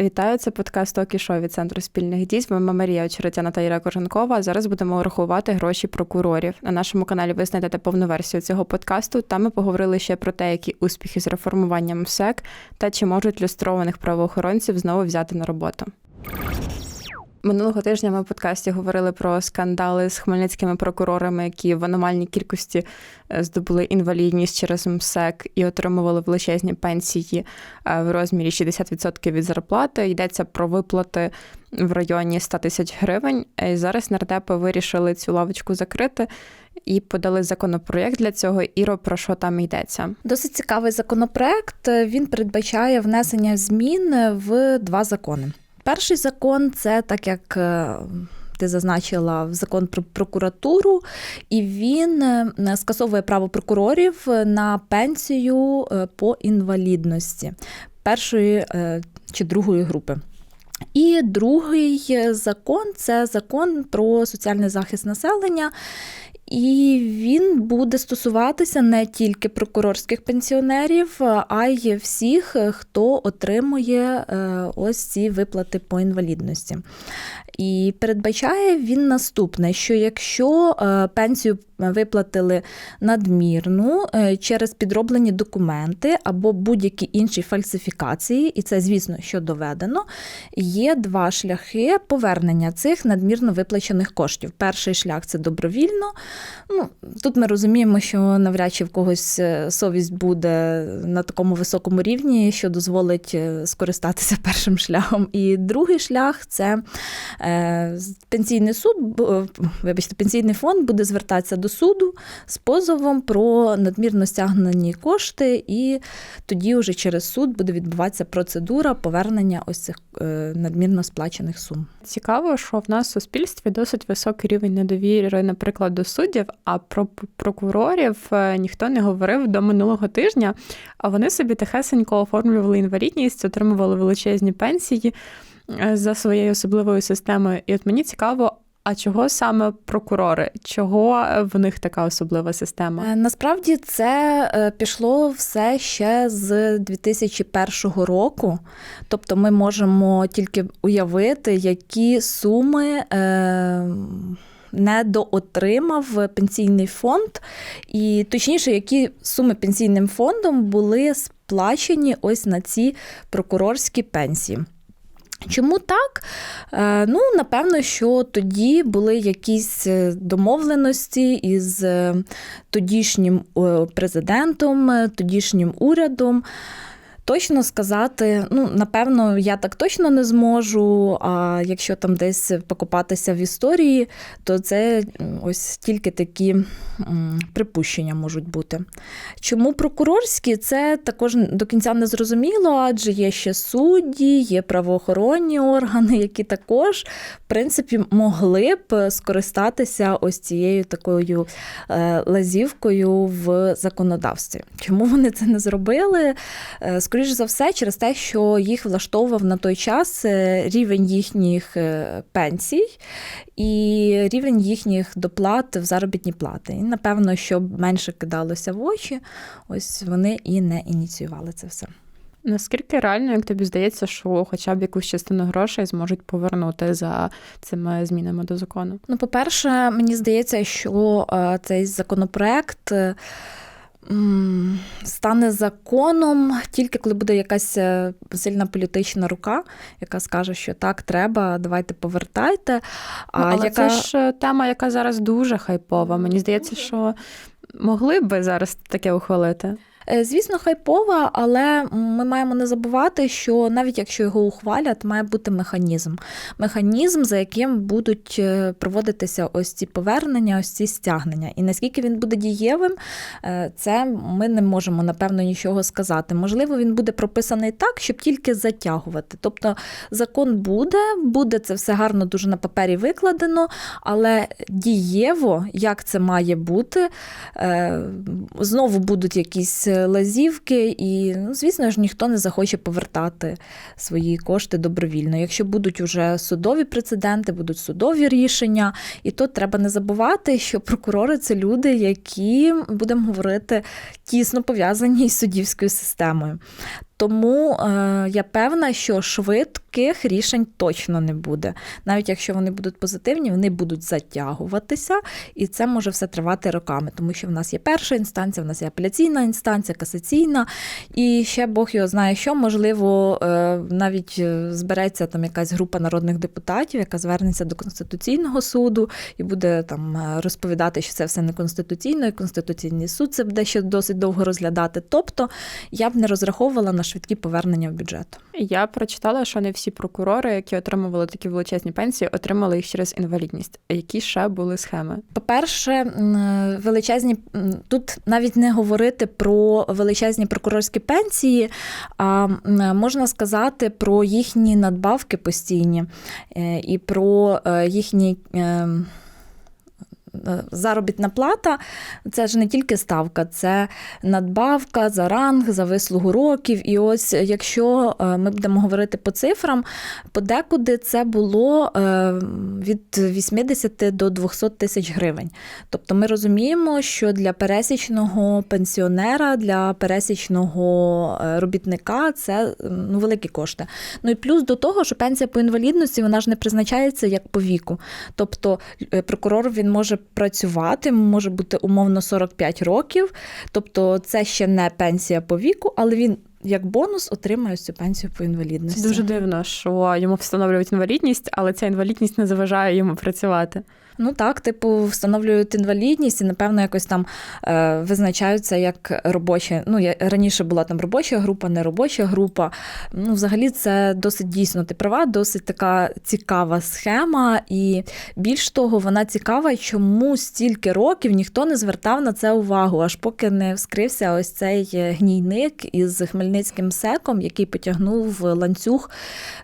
Вітаю, це подкаст «Окі Шоу» від центру спільних дій. З вами Марія Очеретяна та Іра Корженкова. Зараз будемо рахувати гроші прокурорів. На нашому каналі ви знайдете повну версію цього подкасту. Там ми поговорили ще про те, які успіхи з реформуванням МСЕК та чи можуть люстрованих правоохоронців знову взяти на роботу. Минулого тижня ми в подкасті говорили про скандали з хмельницькими прокурорами, які в аномальній кількості е, здобули інвалідність через МСЕК і отримували величезні пенсії е, в розмірі 60% від зарплати. Йдеться про виплати в районі 100 тисяч гривень. І зараз нардепи вирішили цю лавочку закрити. І подали законопроєкт для цього. Іро, про що там йдеться? Досить цікавий законопроект. Він передбачає внесення змін в два закони. Перший закон це так як. Е, ти зазначила закон про прокуратуру, і він е, скасовує право прокурорів на пенсію е, по інвалідності першої чи другої групи. І другий закон це закон про соціальний захист населення. І він буде стосуватися не тільки прокурорських пенсіонерів, а й всіх, хто отримує ось ці виплати по інвалідності. І передбачає він наступне: що якщо е, пенсію виплатили надмірну е, через підроблені документи або будь-які інші фальсифікації, і це, звісно, що доведено, є два шляхи повернення цих надмірно виплачених коштів. Перший шлях це добровільно. Ну, Тут ми розуміємо, що навряд чи в когось е, совість буде на такому високому рівні, що дозволить скористатися першим шляхом. І другий шлях це. Е, пенсійний суд, е, вибачте, пенсійний фонд буде звертатися до суду з позовом про надмірно стягнені кошти, і тоді вже через суд буде відбуватися процедура повернення ось цих е, надмірно сплачених сум. Цікаво, що в нас в суспільстві досить високий рівень недовіри, наприклад, до суддів, а про прокурорів ніхто не говорив до минулого тижня, а вони собі тихесенько оформлювали інвалідність, отримували величезні пенсії. Е, за своєю особливою системою. І от мені цікаво. А чого саме прокурори? Чого в них така особлива система? Е, насправді це пішло все ще з 2001 року. Тобто ми можемо тільки уявити, які суми. Недоотримав пенсійний фонд, і точніше, які суми пенсійним фондом були сплачені ось на ці прокурорські пенсії. Чому так? Е, ну, напевно, що тоді були якісь е, домовленості із е, тодішнім президентом, тодішнім урядом. Точно сказати, ну, напевно, я так точно не зможу. А якщо там десь покопатися в історії, то це ось тільки такі припущення можуть бути. Чому прокурорські, це також до кінця не зрозуміло, адже є ще судді, є правоохоронні органи, які також, в принципі, могли б скористатися ось цією такою е, лазівкою в законодавстві. Чому вони це не зробили? Скоріш за все, через те, що їх влаштовував на той час е, рівень їхніх е, пенсій і рівень їхніх доплат в заробітні плати. І напевно, щоб менше кидалося в очі, ось вони і не ініціювали це все. Наскільки реально, як тобі здається, що хоча б якусь частину грошей зможуть повернути за цими змінами до закону? Ну, по-перше, мені здається, що е, цей законопроект стане законом тільки коли буде якась е, сильна політична рука, яка скаже, що так треба, давайте повертайте. А ну, Але яка... це ж е, тема, яка зараз дуже хайпова. Мені здається, що могли б зараз таке ухвалити. Е, звісно, хайпова, але ми маємо не забувати, що навіть якщо його ухвалять, має бути механізм. Механізм, за яким будуть е, проводитися ось ці повернення, ось ці стягнення. І наскільки він буде дієвим, е, це ми не можемо напевно нічого сказати. Можливо, він буде прописаний так, щоб тільки затягувати. Тобто закон буде, буде це все гарно, дуже на папері викладено, але дієво, як це має бути, знову будуть якісь лазівки, і, ну, звісно ж, ніхто не захоче повертати свої кошти добровільно. Якщо будуть уже судові прецеденти, будуть судові рішення, і то треба не забувати, що прокурори це люди, які будемо говорити тісно пов'язані із суддівською системою. Тому е, я певна, що швидких рішень точно не буде. Навіть якщо вони будуть позитивні, вони будуть затягуватися, і це може все тривати роками, тому що в нас є перша інстанція, в нас є апеляційна інстанція, касаційна, і ще Бог його знає, що можливо е, навіть е, збереться там якась група народних депутатів, яка звернеться до Конституційного суду і буде там е, розповідати, що це все неконституційно, і Конституційний суд це буде ще досить довго розглядати. Тобто я б не розраховувала на швидкі повернення в бюджет. Я прочитала, що не всі прокурори, які отримували такі величезні пенсії, отримали їх через інвалідність. Які ще були схеми? По-перше, величезні тут навіть не говорити про величезні прокурорські пенсії, а можна сказати про їхні надбавки постійні е, і про е, їхні. Е, е, Заробітна плата це ж не тільки ставка, це надбавка за ранг, за вислугу років. І ось якщо е, ми будемо говорити по цифрам, подекуди це було е, від 80 до 200 тисяч гривень. Тобто ми розуміємо, що для пересічного пенсіонера, для пересічного е, робітника це ну, великі кошти. Ну і плюс до того, що пенсія по інвалідності вона ж не призначається як по віку. Тобто е, прокурор він може працювати, може бути умовно 45 років. Тобто це ще не пенсія по віку, але він як бонус отримає цю пенсію по інвалідності. Це дуже дивно, що йому встановлюють інвалідність, але ця інвалідність не заважає йому працювати. Ну так, типу, встановлюють інвалідність і, напевно, якось там е, визначаються як робочі. Ну, я раніше була там робоча група, не робоча група. Ну, взагалі, це досить дійсно ти права, досить така цікава схема. І більш того, вона цікава, чому стільки років ніхто не звертав на це увагу, аж поки не вскрився ось цей гнійник із хмельницьким секом, який потягнув ланцюг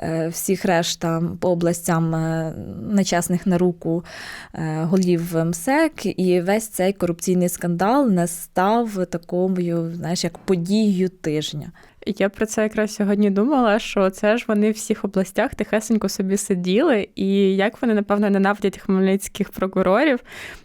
е, всіх решта по областям е, нечесних на руку е, голів МСЕК, і весь цей корупційний скандал не став такою, знаєш, як подією тижня. Я про це якраз сьогодні думала, що це ж вони в всіх областях тихесенько собі сиділи, і як вони, напевно, ненавидять хмельницьких прокурорів,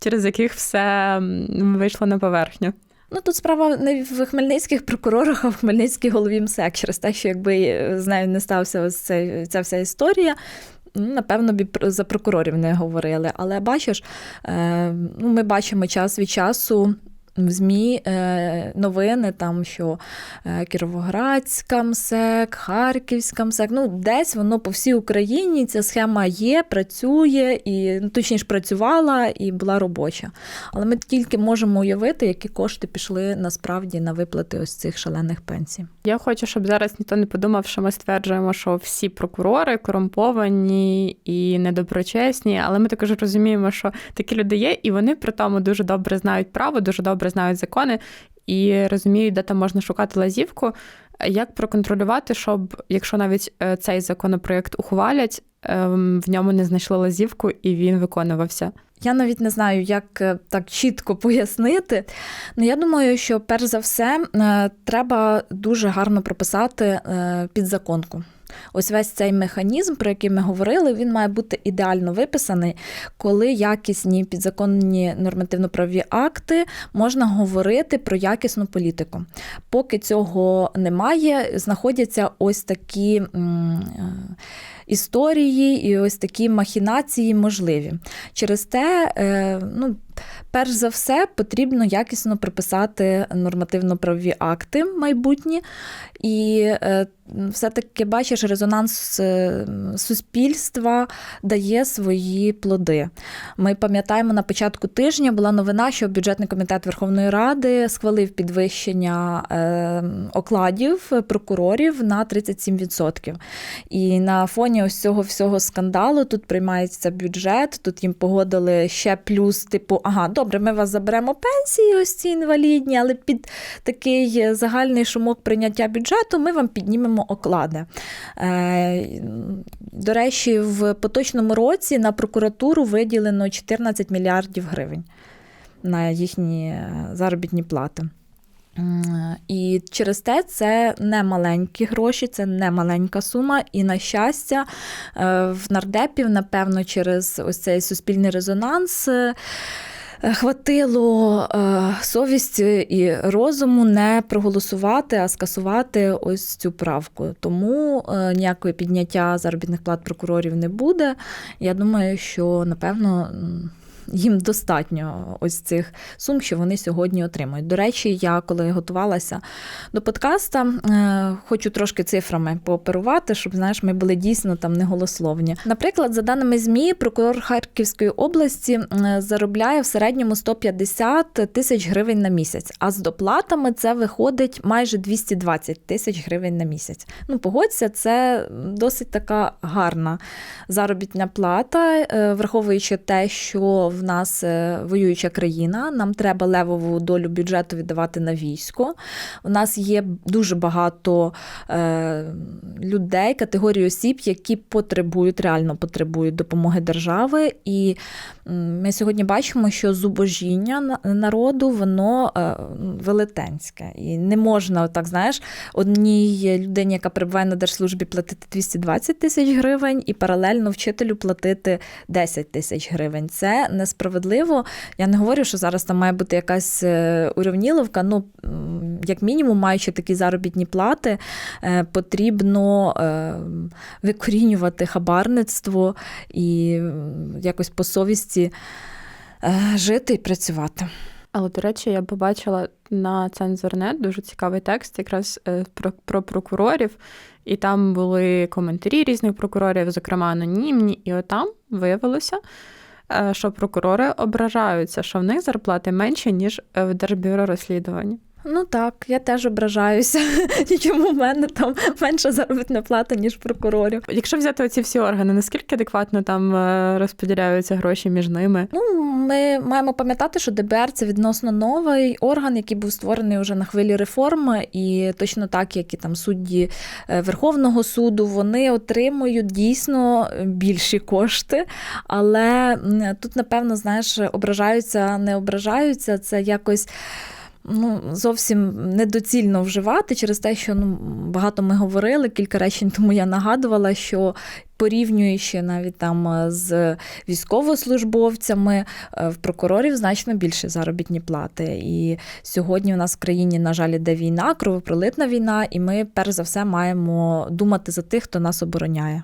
через яких все вийшло на поверхню. Ну тут справа не в хмельницьких прокурорах, а в хмельницькій голові МСЕК. Через те, що якби е, з нею не стався ось цей, ця вся історія. Ну, Напевно, б за прокурорів не говорили. Але бачиш, е, ну, ми бачимо час від часу в ЗМІ е, новини, там, що е, Кіровоградська МСЕК, Харківська МСЕК, ну десь воно по всій Україні ця схема є, працює, і ну, точніше працювала і була робоча. Але ми тільки можемо уявити, які кошти пішли насправді на виплати ось цих шалених пенсій. Я хочу, щоб зараз ніхто не подумав, що ми стверджуємо, що всі прокурори корумповані і недоброчесні, але ми також розуміємо, що такі люди є, і вони при тому дуже добре знають право, дуже добре знають закони і розуміють, де там можна шукати лазівку. Як проконтролювати, щоб якщо навіть е, цей законопроєкт ухвалять, ем, в ньому не знайшли лазівку і він виконувався. Я навіть не знаю, як е, так чітко пояснити. Ну, я думаю, що перш за все е, треба дуже гарно прописати підзаконку. Ось весь цей механізм, про який ми говорили, він має бути ідеально виписаний, коли якісні підзаконні нормативно-правові акти можна говорити про якісну політику. Поки цього немає, знаходяться ось такі. Історії і ось такі махінації можливі. Через те, е, ну, перш за все, потрібно якісно прописати нормативно-правові акти майбутні. І е, все-таки бачиш, резонанс е, суспільства дає свої плоди. Ми пам'ятаємо, на початку тижня була новина, що бюджетний комітет Верховної Ради схвалив підвищення окладів прокурорів на 37%. І на фоні ось цього всього скандалу тут приймається бюджет, тут їм погодили ще плюс, типу, ага, добре, ми вас заберемо пенсії, ось ці інвалідні, але під такий загальний шумок прийняття бюджету ми вам піднімемо оклади. Е, До речі, в поточному році на прокуратуру виділено 14 мільярдів гривень на їхні е, заробітні плати. І через те це не маленькі гроші, це не маленька сума. І на щастя, е, в нардепів, напевно, через ось цей суспільний резонанс. е, хватило е, совісті і розуму не проголосувати, а скасувати ось цю правку. Тому ніякої підняття заробітних плат прокурорів не буде. Я думаю, що напевно. Їм достатньо ось цих сум, що вони сьогодні отримують. До речі, я коли готувалася до подкаста, е, хочу трошки цифрами пооперувати, щоб знаєш, ми були дійсно там неголословні. Наприклад, за даними ЗМІ, прокурор Харківської області заробляє в середньому 150 тисяч гривень на місяць, а з доплатами це виходить майже 220 тисяч гривень на місяць. Ну, погодься, це досить така гарна заробітна плата, е, враховуючи те, що в нас е, воююча країна, нам треба левову долю бюджету віддавати на військо. У нас є дуже багато е, людей, категорій осіб, які потребують, реально потребують допомоги держави. І ми сьогодні бачимо, що зубожіння народу воно е, велетенське. І не можна, так знаєш, одній людині, яка перебуває на держслужбі, платити 220 тисяч гривень, і паралельно вчителю платити 10 тисяч гривень. Це несправедливо. Я не говорю, що зараз там має бути якась е, урівніловка. Ну, як мінімум, маючи такі заробітні плати, е, потрібно е, викорінювати хабарництво і якось по совісті жити і працювати. Але, до речі, я побачила на цензорнет дуже цікавий текст якраз про, про прокурорів, і там були коментарі різних прокурорів, зокрема анонімні, і отам виявилося, що прокурори ображаються, що в них зарплати менші, ніж е, в Держбюро розслідувань. Ну так, я теж ображаюся. Чому в мене там менша заробітна плата, ніж прокурорів. Якщо взяти оці всі органи, наскільки адекватно там е, розподіляються гроші між ними? Ну, ми маємо пам'ятати, що ДБР це відносно новий орган, який був створений вже на хвилі реформи, і точно так, як і там судді е, Верховного суду, вони отримують дійсно більші кошти. Але тут, напевно, знаєш, ображаються, не ображаються. Це якось. Ну, зовсім недоцільно вживати через те, що ну, багато ми говорили, кілька речень тому я нагадувала, що порівнюючи навіть там е, з військовослужбовцями, е, в прокурорів значно більше заробітні плати. І сьогодні у нас в країні, на жаль, іде війна, кровопролитна війна, і ми перш за все маємо думати за тих, хто нас обороняє.